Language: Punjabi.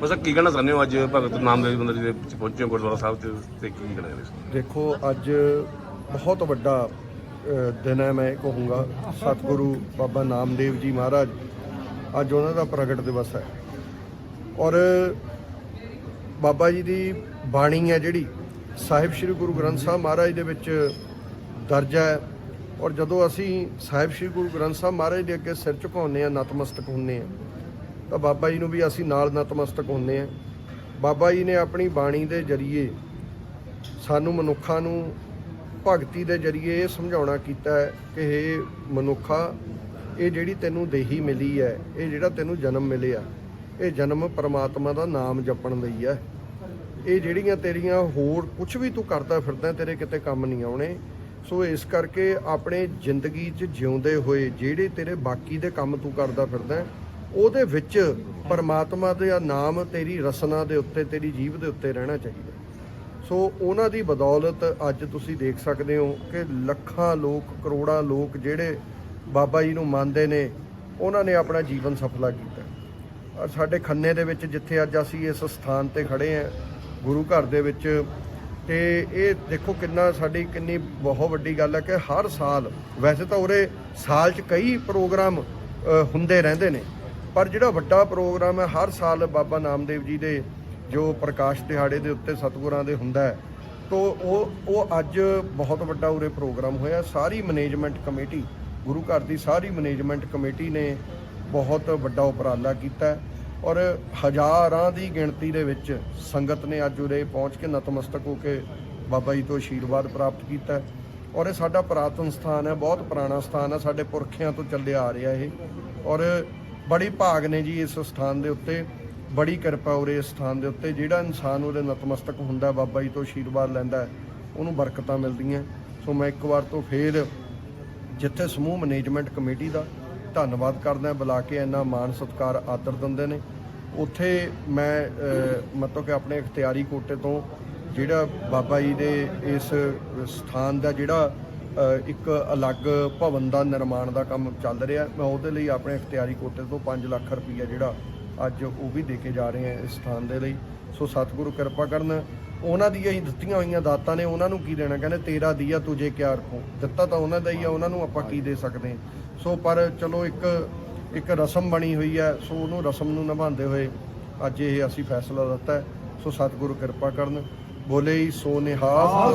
ਬਸ ਕੀ ਕਹਿਣਾ ਚਾਹੁੰਦੇ ਹੋ ਅੱਜ ਭਗਤ ਨਾਮਦੇਵ ਬੰਦਰ ਜੀ ਦੇ ਵਿੱਚ ਪਹੁੰਚੇ ਹੋ ਗੁਰਦੁਆਰਾ ਸਾਹਿਬ ਤੇ ਤੇ ਕੀ ਕਹਿਣਾ ਚਾਹੁੰਦੇ ਹੋ? ਦੇਖੋ, ਅੱਜ ਬਹੁਤ ਵੱਡਾ ਦਿਨ ਹੈ, ਮੈਂ ਕਹੂੰਗਾ। ਸਤਿਗੁਰੂ ਬਾਬਾ ਨਾਮਦੇਵ ਜੀ ਮਹਾਰਾਜ, ਅੱਜ ਉਹਨਾਂ ਦਾ ਪ੍ਰਗਟ ਦਿਵਸ ਹੈ। ਔਰ ਬਾਬਾ ਜੀ ਦੀ ਬਾਣੀ ਹੈ ਜਿਹੜੀ, ਸਾਹਿਬ ਸ੍ਰੀ ਗੁਰੂ ਗ੍ਰੰਥ ਸਾਹਿਬ ਮਹਾਰਾਜ ਦੇ ਵਿੱਚ ਦਰਜ ਹੈ। ਔਰ ਜਦੋਂ ਅਸੀਂ ਸਾਹਿਬ ਸ੍ਰੀ ਗੁਰੂ ਗ੍ਰੰਥ ਸਾਹਿਬ ਮਹਾਰਾਜ ਦੇ ਅੱਗੇ ਸਿਰ ਝੁਕਾਉਂਦੇ ਆ ਨਤਮਸਤਕ ਹੁੰਦੇ ਆ ਤਾਂ ਬਾਬਾ ਜੀ ਨੂੰ ਵੀ ਅਸੀਂ ਨਾਲ ਨਤਮਸਤਕ ਹੁੰਦੇ ਆ ਬਾਬਾ ਜੀ ਨੇ ਆਪਣੀ ਬਾਣੀ ਦੇ ਜਰੀਏ ਸਾਨੂੰ ਮਨੁੱਖਾਂ ਨੂੰ ਭਗਤੀ ਦੇ ਜਰੀਏ ਇਹ ਸਮਝਾਉਣਾ ਕੀਤਾ ਹੈ ਕਿ ਇਹ ਮਨੁੱਖਾ, ਇਹ ਜਿਹੜੀ ਤੈਨੂੰ ਦੇਹੀ ਮਿਲੀ ਹੈ, ਇਹ ਜਿਹੜਾ ਤੈਨੂੰ ਜਨਮ ਮਿਲਿਆ, ਇਹ ਜਨਮ ਪਰਮਾਤਮਾ ਦਾ ਨਾਮ ਜਪਣ ਲਈ ਹੈ। ਇਹ ਜਿਹੜੀਆਂ ਤੇਰੀਆਂ ਹੋਰ ਕੁਝ ਵੀ ਤੂੰ ਕਰਦਾ ਫਿਰਦਾ ਤੇਰੇ ਕਿਤੇ ਕੰਮ ਨਹੀਂ ਆਉਣੇ। ਸੋ ਇਸ ਕਰਕੇ ਆਪਣੇ ਜ਼ਿੰਦਗੀ 'ਚ ਜਿਉਂਦੇ ਹੋਏ ਜਿਹੜੇ ਤੇਰੇ ਬਾਕੀ ਦੇ ਕੰਮ ਤੂੰ ਕਰਦਾ ਫਿਰਦਾ ਉਹਦੇ ਵਿੱਚ ਪਰਮਾਤਮਾ ਦਾ ਨਾਮ, ਤੇਰੀ ਰਸਨਾ ਦੇ ਉੱਤੇ, ਤੇਰੀ ਜੀਭ ਦੇ ਉੱਤੇ ਰਹਿਣਾ ਚਾਹੀਦਾ। ਸੋ ਉਹਨਾਂ ਦੀ ਬਦੌਲਤ ਅੱਜ ਤੁਸੀਂ ਦੇਖ ਸਕਦੇ ਹੋ ਕਿ ਲੱਖਾਂ ਲੋਕ, ਕਰੋੜਾਂ ਲੋਕ ਜਿਹੜੇ ਬਾਬਾ ਜੀ ਨੂੰ ਮੰਨਦੇ ਨੇ, ਉਹਨਾਂ ਨੇ ਆਪਣਾ ਜੀਵਨ ਸਫਲਾ ਕੀਤਾ। ਔਰ ਸਾਡੇ ਖੰਨੇ ਦੇ ਵਿੱਚ ਜਿੱਥੇ ਅੱਜ ਅਸੀਂ ਇਸ ਸਥਾਨ ਤੇ ਖੜੇ ਆਂ ਗੁਰੂ ਘਰ ਦੇ ਵਿੱਚ, ਤੇ ਇਹ ਦੇਖੋ ਕਿੰਨਾ ਸਾਡੀ ਕਿੰਨੀ ਬਹੁਤ ਵੱਡੀ ਗੱਲ ਹੈ ਕਿ ਹਰ ਸਾਲ, ਵੈਸੇ ਤਾਂ ਉਰੇ ਸਾਲ 'ਚ ਕਈ ਪ੍ਰੋਗਰਾਮ ਹੁੰਦੇ ਰਹਿੰਦੇ ਨੇ। ਪਰ ਜਿਹੜਾ ਵੱਡਾ ਪ੍ਰੋਗਰਾਮ ਹੈ, ਹਰ ਸਾਲ ਬਾਬਾ ਨਾਮਦੇਵ ਜੀ ਦੇ ਜੋ ਪ੍ਰਕਾਸ਼ ਦਿਹਾੜੇ ਦੇ ਉੱਤੇ ਸਤਿਗੁਰਾਂ ਦੇ ਹੁੰਦਾ ਹੈ, ਤੋ ਉਹ ਉਹ ਅੱਜ ਬਹੁਤ ਵੱਡਾ ਉਰੇ ਪ੍ਰੋਗਰਾਮ ਹੋਇਆ। ਸਾਰੀ ਮੈਨੇਜਮੈਂਟ ਕਮੇਟੀ, ਗੁਰੂ ਘਰ ਦੀ ਸਾਰੀ ਮੈਨੇਜਮੈਂਟ ਕਮੇਟੀ ਨੇ ਬਹੁਤ ਵੱਡਾ ਉਪਰਾਲਾ ਕੀਤਾ ਔਰ ਹਜ਼ਾਰਾਂ ਦੀ ਗਿਣਤੀ ਦੇ ਵਿੱਚ ਸੰਗਤ ਨੇ ਅੱਜ ਉਰੇ ਪਹੁੰਚ ਕੇ ਨਤਮਸਤਕ ਹੋ ਕੇ ਬਾਬਾ ਜੀ ਤੋਂ ਆਸ਼ੀਰਵਾਦ ਪ੍ਰਾਪਤ ਕੀਤਾ ਔਰ ਇਹ ਸਾਡਾ ਪੁਰਾਤਨ ਸਥਾਨ ਹੈ, ਬਹੁਤ ਪੁਰਾਣਾ ਸਥਾਨ ਹੈ, ਸਾਡੇ ਪੁਰਖਿਆਂ ਤੋਂ ਚੱਲਿਆ ਆ ਰਿਹਾ ਇਹ ਔਰ ਬੜੀ ਭਾਗ ਨੇ ਜੀ ਇਸ ਸਥਾਨ ਦੇ ਉੱਤੇ। ਬੜੀ ਕਿਰਪਾ ਉਰੇ ਇਸ ਸਥਾਨ ਦੇ ਉੱਤੇ। ਜਿਹੜਾ ਇਨਸਾਨ ਉਹਦੇ ਨਤਮਸਤਕ ਹੁੰਦਾ, ਬਾਬਾ ਜੀ ਤੋਂ ਆਸ਼ੀਰਵਾਦ ਲੈਂਦਾ ਉਹਨੂੰ ਬਰਕਤਾਂ ਮਿਲਦੀਆਂ। ਸੋ ਮੈਂ ਇੱਕ ਵਾਰ ਤੋਂ ਫੇਰ ਜਿੱਥੇ ਸਮੂਹ ਮੈਨੇਜਮੈਂਟ ਕਮੇਟੀ ਦਾ ਧੰਨਵਾਦ ਕਰਦਾ ਬੁਲਾ ਕੇ ਇੰਨਾ ਮਾਣ, ਸਤਿਕਾਰ, ਆਦਰ ਦਿੰਦੇ ਨੇ। ਉੱਥੇ ਮੈਂ ਮਤਲਬ ਕਿ ਆਪਣੇ ਇਖਤਿਆਰੀ ਕੋਟੇ ਤੋਂ ਜਿਹੜਾ ਬਾਬਾ ਜੀ ਦੇ ਇਸ ਸਥਾਨ ਦਾ ਜਿਹੜਾ ਇੱਕ ਅਲੱਗ ਭਵਨ ਦਾ ਨਿਰਮਾਣ ਦਾ ਕੰਮ ਚੱਲ ਰਿਹਾ। ਮੈਂ ਉਹਦੇ ਲਈ ਆਪਣੇ ਇਖਤਿਆਰੀ ਕੋਟੇ ਤੋਂ 5 ਲੱਖ ਰੁਪਈਆ ਜਿਹੜਾ ਅੱਜ ਉਹ ਵੀ ਦੇ ਕੇ ਜਾ ਰਹੇ ਹਾਂ ਇਸ ਸਥਾਨ ਦੇ ਲਈ। ਸੋ ਸਤਿਗੁਰੂ ਕਿਰਪਾ ਕਰਨ। ਉਹਨਾਂ ਦੀਆਂ ਹੀ ਦਿੱਤੀਆਂ ਹੋਈਆਂ ਦਾਤਾਂ ਨੇ, ਉਹਨਾਂ ਨੂੰ ਕੀ ਦੇਣਾ? ਕਹਿੰਦੇ, ਤੇਰਾ ਦੀਆ ਤੁਝੇ ਕਿਆ ਰੱਖੋ? ਦਿੱਤਾ ਤਾਂ ਉਹਨਾਂ ਦਾ ਹੀ ਆ, ਉਹਨਾਂ ਨੂੰ ਆਪਾਂ ਕੀ ਦੇ ਸਕਦੇ ਹਾਂ। ਸੋ ਪਰ ਚਲੋ ਇੱਕ ਇੱਕ ਰਸਮ ਬਣੀ ਹੋਈ ਹੈ, ਸੋ ਉਹਨੂੰ ਰਸਮ ਨੂੰ ਨਿਭਾਉਂਦੇ ਹੋਏ ਅੱਜ ਇਹ ਅਸੀਂ ਫੈਸਲਾ ਦਿੱਤਾ ਹੈ। ਸੋ ਸਤਿਗੁਰੂ ਕਿਰਪਾ ਕਰਨ। ਬੋਲੇ ਹੀ ਸੋ ਨਿਹਾਲ।